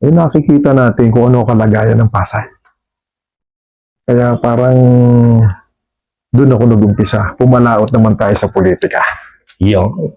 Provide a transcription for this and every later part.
eh nakikita natin kung ano kalagayan ng Pasay. Kaya parang doon ako nag-umpisa. Pumalaot naman tayo sa politika. Yung.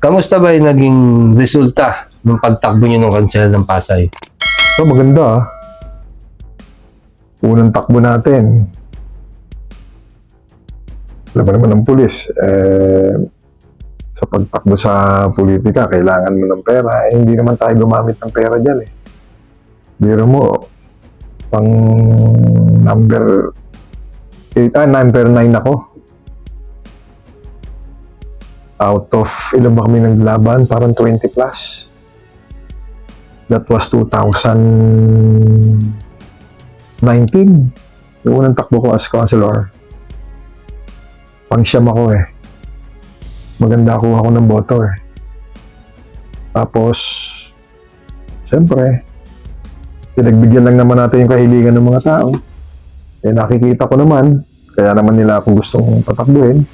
Kamusta ba yung naging resulta ng pagtakbo niyo ng kansel ng Pasay? So maganda ah. Unang takbo natin. Alam mo ng pulis, eh, sa pagtakbo sa politika, kailangan mo ng pera. Eh, hindi naman tayo gumamit ng pera dyan eh. Biro mo, pang number 8, ah, number 9 ako. Out of, ilan ba kami naglaban? Parang 20 plus. That was 2019. Yung unang takbo ko as councilor. Pang-siyam ako eh. Maganda ako ako ng boto eh. Tapos, siyempre, pinagbigyan lang naman natin yung kahilingan ng mga tao. Eh nakikita ko naman, kaya naman nila ako gustong patakbuhin.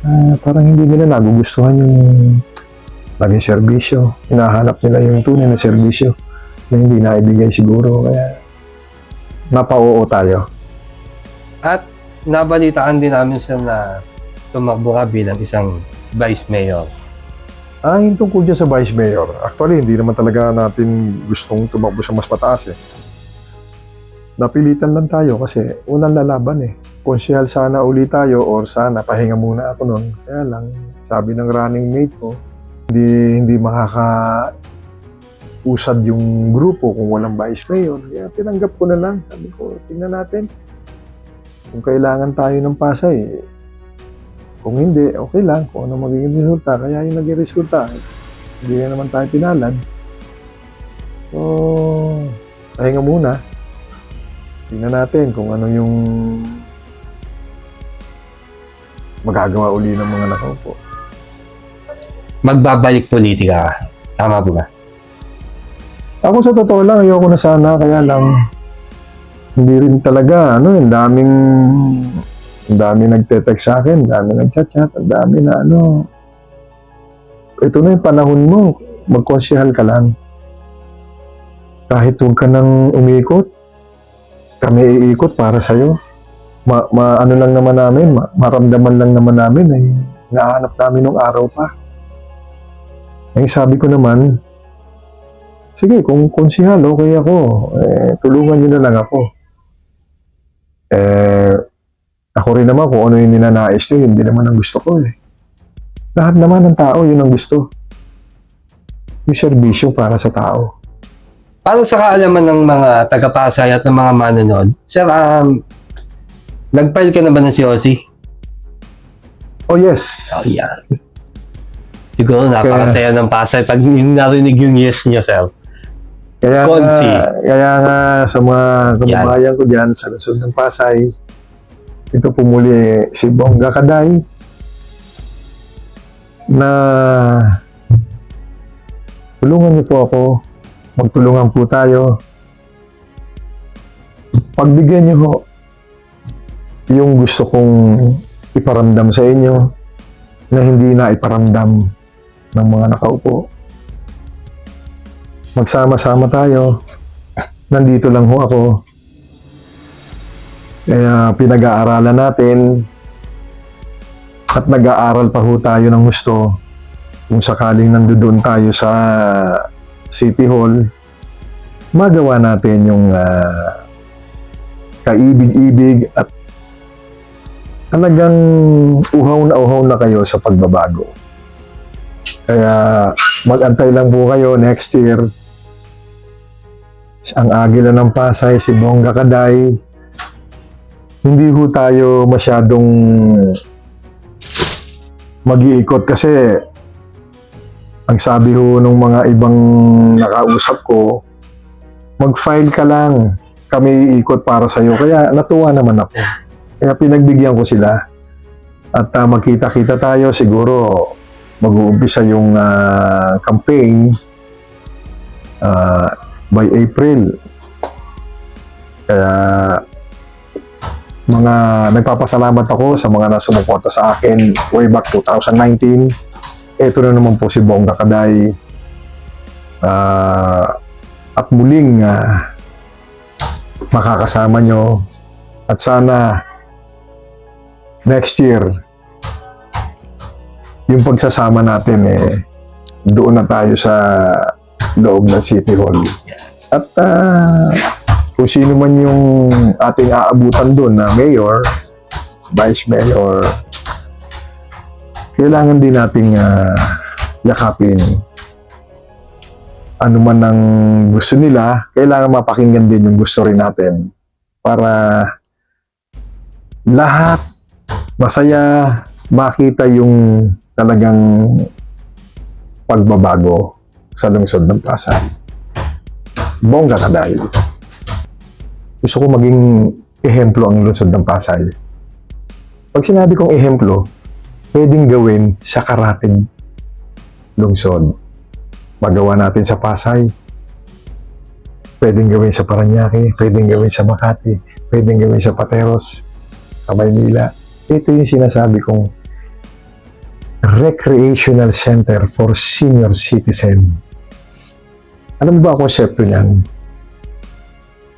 Ah, parang hindi nila nagugustuhan yung naging serbisyo. Hinahanap nila yung tunay na serbisyo na hindi naibigay siguro. Kaya napauo tayo. At nabalitaan din namin siya na tumakbo ka bilang isang vice mayor. Ah, yung tungkol dyan sa vice mayor. Actually, hindi naman talaga natin gustong tumakbo sa mas mataas eh. Napilitan lang tayo kasi unang lalaban eh. Konsyal sana uli tayo or sana pahinga muna ako noon. Kaya lang, sabi ng running mate ko, hindi, hindi makaka usad yung grupo kung walang vice mayor. Kaya tinanggap ko na lang. Sabi ko, tingnan natin. Kung kailangan tayo ng Pasay, kung hindi, okay lang. Kung ano magiging resulta, kaya yung naging resulta, hindi na naman tayo pinalad. So, pahinga muna. Tingnan natin kung ano yung magagawa uli ng mga nakaupo. Magbabalik politika ka. Tama ba ba? Ako sa totoo lang, ayoko na sana, kaya lang hindi rin talaga, ano, ang daming ang dami nagte-text sa akin, ang dami nagchat-chat, ang dami na ano. Ito na yung panahon mo, magkonsihal ka lang. Kahit huwag ka nang umikot, kami iikot para sa'yo. Ma, ma ano lang naman namin, ma, maramdaman lang naman namin ay nahanap namin ng araw pa. Ay sabi ko naman, sige, kung konsihal, okay ako. Eh, tulungan niyo na lang ako. Eh, ako rin naman kung ano yung ninanais nyo, hindi naman ang gusto ko eh. Lahat naman ng tao, yun ang gusto. Yung serbisyo para sa tao. Para sa kaalaman ng mga taga-Pasay at ng mga manonood, Sir, um, nag-file ka na ba ng COC? Oh yes. Oh, yan. Siguro napakasaya ng Pasay pag yung narinig yung yes niya, Sir. Kaya Konsi. nga, kaya nga sa mga kababayan ko dyan sa Luzon ng Pasay, ito pumuli si Bongga Kaday na tulungan niyo po ako, magtulungan po tayo. Pagbigyan niyo ho yung gusto kong iparamdam sa inyo na hindi na iparamdam ng mga nakaupo magsama-sama tayo. Nandito lang ho ako. Kaya pinag-aaralan natin at nag-aaral pa ho tayo ng gusto kung sakaling nandoon tayo sa City Hall, magawa natin yung ah, kaibig-ibig at talagang uhaw na uhaw na kayo sa pagbabago. Kaya mag-antay lang po kayo next year ang Agila ng Pasay, si Bongga Kaday. Hindi ho tayo masyadong mag-iikot kasi ang sabi ho ng mga ibang nakausap ko, mag-file ka lang, kami iikot para sa'yo. Kaya natuwa naman ako. Kaya pinagbigyan ko sila. At ah, magkita-kita tayo siguro mag-uumpisa yung ah, campaign ah, by April. Kaya mga nagpapasalamat ako sa mga nasumuporta sa akin way back 2019. Ito na naman po si Bongga Kaday. Ah, at muling ah, makakasama nyo at sana next year yung pagsasama natin eh doon na tayo sa loob ng City Hall. At ah, kung sino man yung ating aabutan doon na mayor, vice mayor, kailangan din nating ah, yakapin. Ano man ang gusto nila, kailangan mapakinggan din yung gusto rin natin para lahat masaya makita yung talagang pagbabago sa lungsod ng Pasay. Bongga ka dahil. Gusto ko maging ehemplo ang lungsod ng Pasay. Pag sinabi kong ehemplo, pwedeng gawin sa Karatig lungsod. Magawa natin sa Pasay. Pwedeng gawin sa Paranaque, pwedeng gawin sa Makati, pwedeng gawin sa Pateros, sa Maynila. Ito yung sinasabi kong recreational center for senior citizen. Alam mo ba ang konsepto niyan?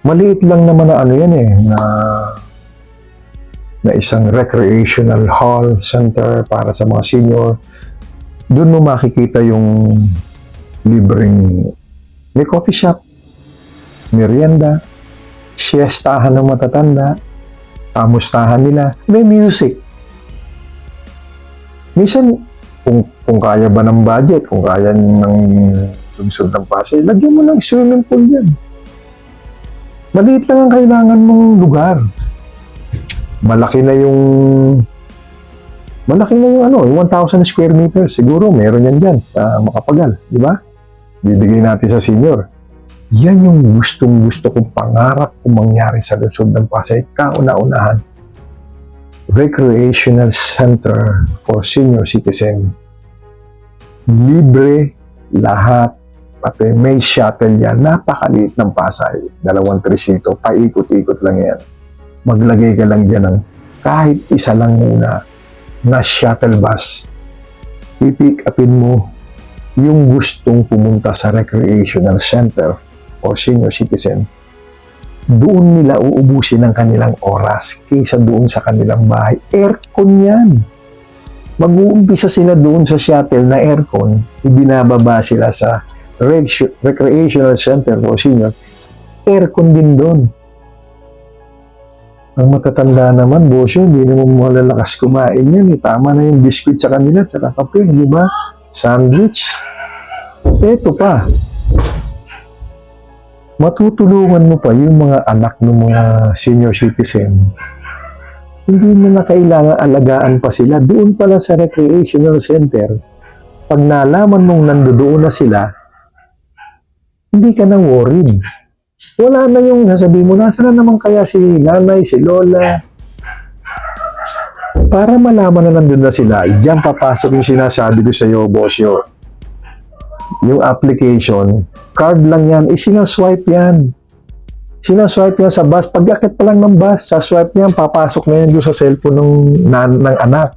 Maliit lang naman na ano yan eh, na na isang recreational hall center para sa mga senior. Doon mo makikita yung libreng may coffee shop, merienda, siestahan ng matatanda, kamustahan nila, may music. Minsan, kung, kung kaya ba ng budget, kung kaya ng lungsod ng Pasay, lagyan mo ng swimming pool yan. Maliit lang ang kailangan mong lugar. Malaki na yung malaki na yung ano, yung 1,000 square meters. Siguro meron yan dyan sa Makapagal, di ba? Bibigay natin sa senior. Yan yung gustong gusto kong pangarap kung mangyari sa lungsod ng Pasay. Kauna-unahan recreational center for senior citizen. Libre lahat. Pati may shuttle yan. Napakaliit ng Pasay. Dalawang trisito. Paikot-ikot lang yan. Maglagay ka lang dyan ng kahit isa lang muna na shuttle bus. I-pick upin mo yung gustong pumunta sa recreational center for senior citizen doon nila uubusin ang kanilang oras kaysa doon sa kanilang bahay. Aircon yan. Mag-uumpisa sila doon sa shuttle na aircon, ibinababa sila sa rec- recreational center for senior. Aircon din doon. Ang matatanda naman, bosyo, hindi naman malalakas kumain yan. Eh. Tama na yung biscuit sa kanila, tsaka kape, di ba? Sandwich. Ito pa, matutulungan mo pa yung mga anak ng mga senior citizen. Hindi mo na kailangan alagaan pa sila. Doon pala sa recreational center, pag nalaman mong nandoon na sila, hindi ka nang worried. Wala na yung nasabi mo, nasa na naman kaya si nanay, si lola. Para malaman na nandun na sila, diyan papasok yung sinasabi ko sa iyo, Bosyo yung application, card lang yan, isinaswipe yan. Sinaswipe yan sa bus. Pag akit pa lang ng bus, sa swipe niyan, papasok na yan doon sa cellphone ng, nan, ng anak.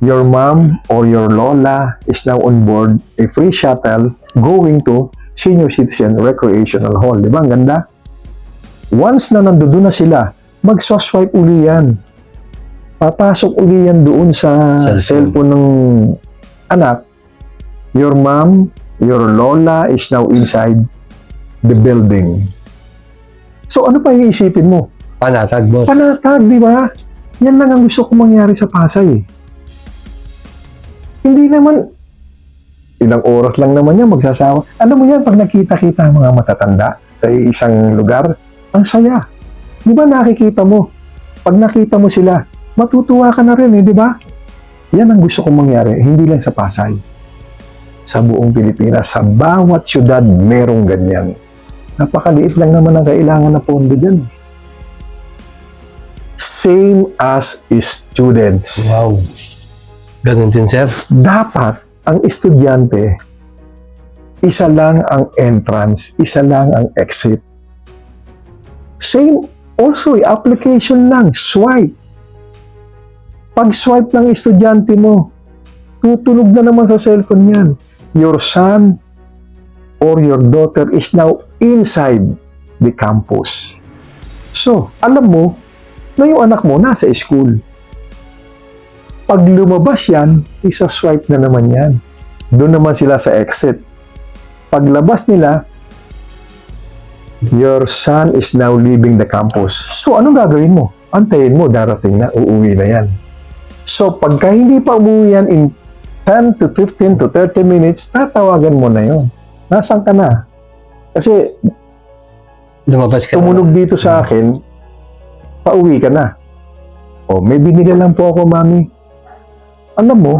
Your mom or your lola is now on board a free shuttle going to Senior Citizen Recreational Hall. Di ba? Ang ganda. Once na nandoon na sila, mag-swipe uli yan. Papasok uli yan doon sa Cellphone. cellphone ng anak your mom, your lola is now inside the building. So ano pa iisipin mo? Panatag, boss. Panatag, di ba? Yan lang ang gusto kong mangyari sa Pasay. Hindi naman, ilang oras lang naman yan magsasawa. Alam mo yan, pag nakita-kita mga matatanda sa isang lugar, ang saya. Di ba nakikita mo? Pag nakita mo sila, matutuwa ka na rin eh, di ba? Yan ang gusto kong mangyari, hindi lang sa Pasay sa buong Pilipinas, sa bawat syudad, merong ganyan. Napakaliit lang naman ang kailangan na pondo dyan. Same as students. Wow. Ganun din, sir. Dapat ang estudyante, isa lang ang entrance, isa lang ang exit. Same Also, application lang, swipe. Pag swipe ng estudyante mo, tutunog na naman sa cellphone yan. Your son or your daughter is now inside the campus. So, alam mo na yung anak mo nasa school. Pag lumabas yan, isa-swipe na naman yan. Doon naman sila sa exit. Paglabas nila, your son is now leaving the campus. So, anong gagawin mo? Antayin mo, darating na, uuwi na yan. So, pagka hindi pa umuwi yan in 10 to 15 to 30 minutes, tatawagan mo na yon. Nasaan ka na? Kasi Lumabas ka tumunog dito sa akin, pauwi ka na. O, may binili lang po ako, mami. Alam mo,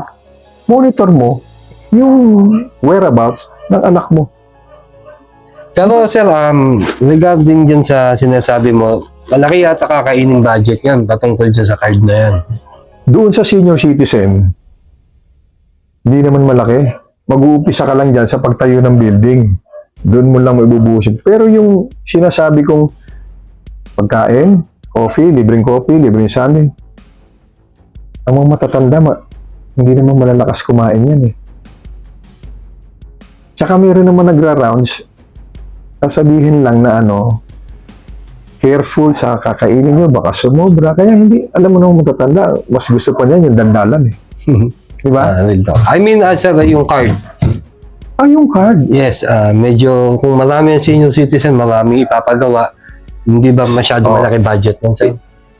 monitor mo yung whereabouts ng anak mo. Pero sir, um, regarding dyan sa sinasabi mo, malaki yata kakainin budget yan patungkol dyan sa card na yan. Doon sa senior citizen, hindi naman malaki. Mag-uumpisa ka lang dyan sa pagtayo ng building. Doon mo lang maibubuhos. yun. Pero yung sinasabi kong pagkain, coffee, libreng coffee, libreng sundae, ang mga matatanda, ma, hindi naman malalakas kumain yan eh. Tsaka meron naman nagra-rounds, sasabihin lang na ano, careful sa kakainin nyo, baka sumobra. Kaya hindi, alam mo naman matatanda, mas gusto pa niyan yung dandalan eh. Di ba? Ah, ito. I mean, uh, sir, yung card. Ah, yung card. Yes, ah, medyo kung marami ang senior citizen, marami ipapagawa. Hindi ba masyado Oh. malaki budget nun, sir?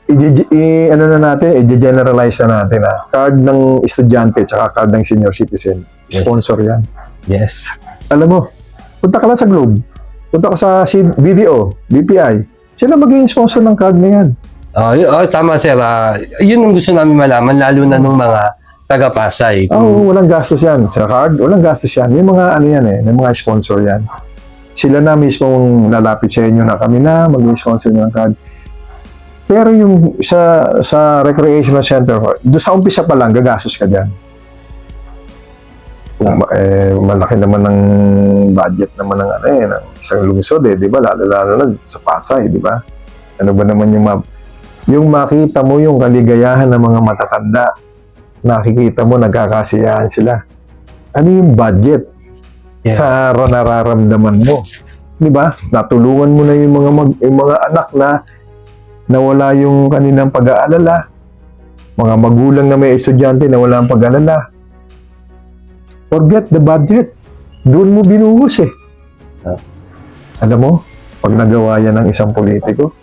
I, i, ano na natin, i-generalize na natin ah. Card ng estudyante tsaka card ng senior citizen. Yes. Sponsor yan. Yes. Alam mo, punta ka lang sa Globe. Punta ka sa C- BDO, BPI. Sila magiging sponsor ng card na yan. Oh, y- oh, tama, sir. Ah, yun ang gusto namin malaman, lalo na nung mga taga-Pasay. Oo, oh, walang gastos yan. Sa card, walang gastos yan. May mga ano yan eh, may mga sponsor yan. Sila na mismong lalapit sa inyo na kami na maging sponsor ng card. Pero yung sa sa recreational center, doon sa umpisa pa lang, gagastos ka dyan. Kung, eh, malaki naman ng budget naman ng ano eh, ng isang lungsod eh, di ba? Lalo lalo na sa Pasay, di ba? Ano ba naman yung ma- yung makita mo yung kaligayahan ng mga matatanda, nakikita mo nagkakasiyahan sila. Ano yung budget Yeah. sa ra- nararamdaman mo? 'Di ba? Natulungan mo na yung mga mag- yung mga anak na nawala yung kanilang pag-aalala. Mga magulang na may estudyante na wala ang pag-aalala. Forget the budget. Doon mo binuhos eh. Ah. Alam mo, pag nagawa yan ng isang politiko,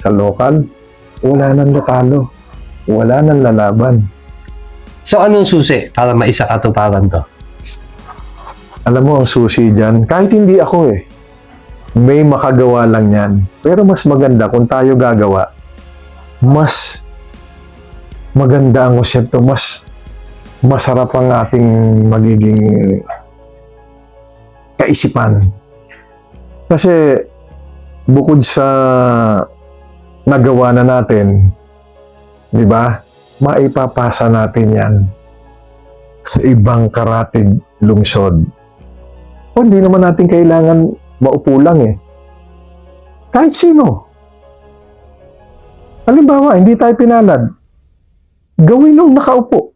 sa lokal, wala nang natalo. Wala nang lalaban. So, anong susi para maisa katuparan to? Alam mo, ang susi dyan, kahit hindi ako eh, may makagawa lang yan. Pero mas maganda kung tayo gagawa, mas maganda ang konsepto, mas masarap ang ating magiging kaisipan. Kasi bukod sa nagawa na natin, di ba, maipapasa natin yan sa ibang karatig lungsod. O hindi naman natin kailangan maupo lang eh. Kahit sino. Halimbawa, hindi tayo pinalad. Gawin nung nakaupo.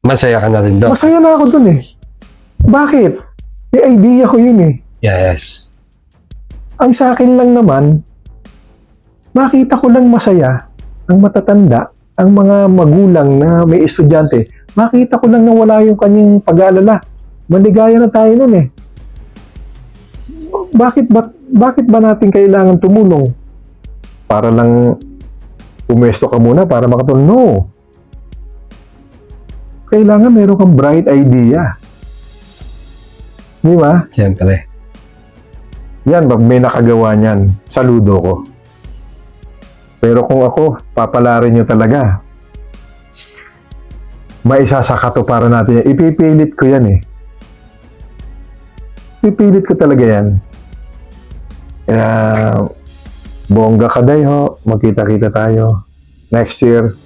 Masaya ka na rin doon. Masaya na ako dun eh. Bakit? May idea ko yun eh. Yes. Ang sa akin lang naman, makita ko lang masaya ang matatanda, ang mga magulang na may estudyante. Makita ko lang na wala yung kanyang pag-aalala. Maligaya na tayo nun eh. Bakit ba, bakit ba natin kailangan tumulong? Para lang umesto ka muna para makatulong? No. Kailangan meron kang bright idea. Di ba? Siyempre. Yan, pag may nakagawa niyan, saludo ko. Pero kung ako, papalarin nyo talaga. Maisa sa katuparan natin. Ipipilit ko yan eh. Ipipilit ko talaga yan. Kaya, bongga ka day ho. Magkita-kita tayo. Next year,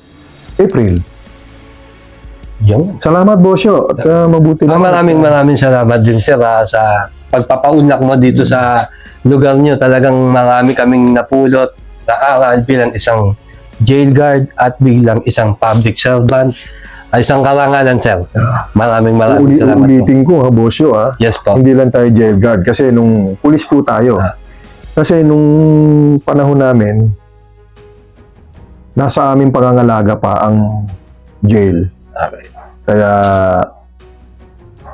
April. Yun. Salamat, Bosyo. At uh, mabuti Ah, lang. maraming maraming salamat din sir ah, sa pagpapaunlak mo dito sa lugar nyo. Talagang marami kaming napulot na aral bilang isang jail guard at bilang isang public servant. Ay isang karangalan, sir. Maraming maraming Uli, salamat po. ulitin ko ha, Bosyo ha. Yes po. Hindi lang tayo jail guard kasi nung pulis po tayo. Ah. Kasi nung panahon namin, nasa aming pangangalaga pa ang jail. Okay. Kaya,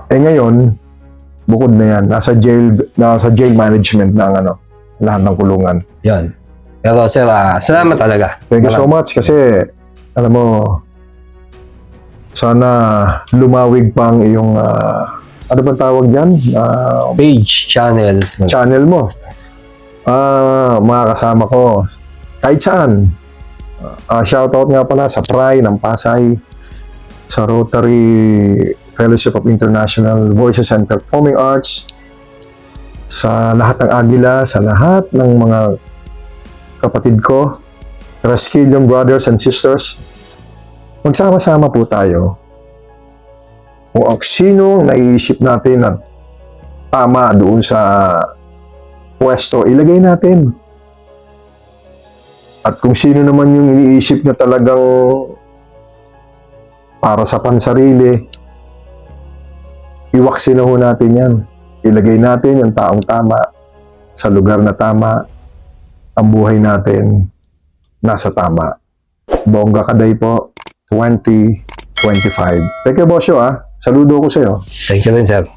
eh ngayon, bukod na yan, nasa jail, nasa jail management ng ano, lahat ng kulungan. Yan. Pero sir, ah, salamat talaga. Thank you so much kasi, alam mo, sana lumawig pang iyong, ah, ano ba tawag dyan? Ah, Page, channel. channel mo. Ah, mga kasama ko, kahit saan. Ah, shoutout nga pala sa Pry ng Pasay, sa Rotary Fellowship of International Voices and Performing Arts, sa lahat ng Agila, sa lahat ng mga kapatid ko, Raskillion brothers and sisters, magsama-sama po tayo. Kung ang sino naiisip natin na tama doon sa pwesto, ilagay natin. At kung sino naman yung iniisip na talagang para sa pansarili, iwaksin na ho natin yan. Ilagay natin yung taong tama sa lugar na tama. Ang buhay natin nasa tama. Bongga Kaday po, 2025. Teka, Bosyo ah. Saludo ko sa'yo. Thank you rin, sir.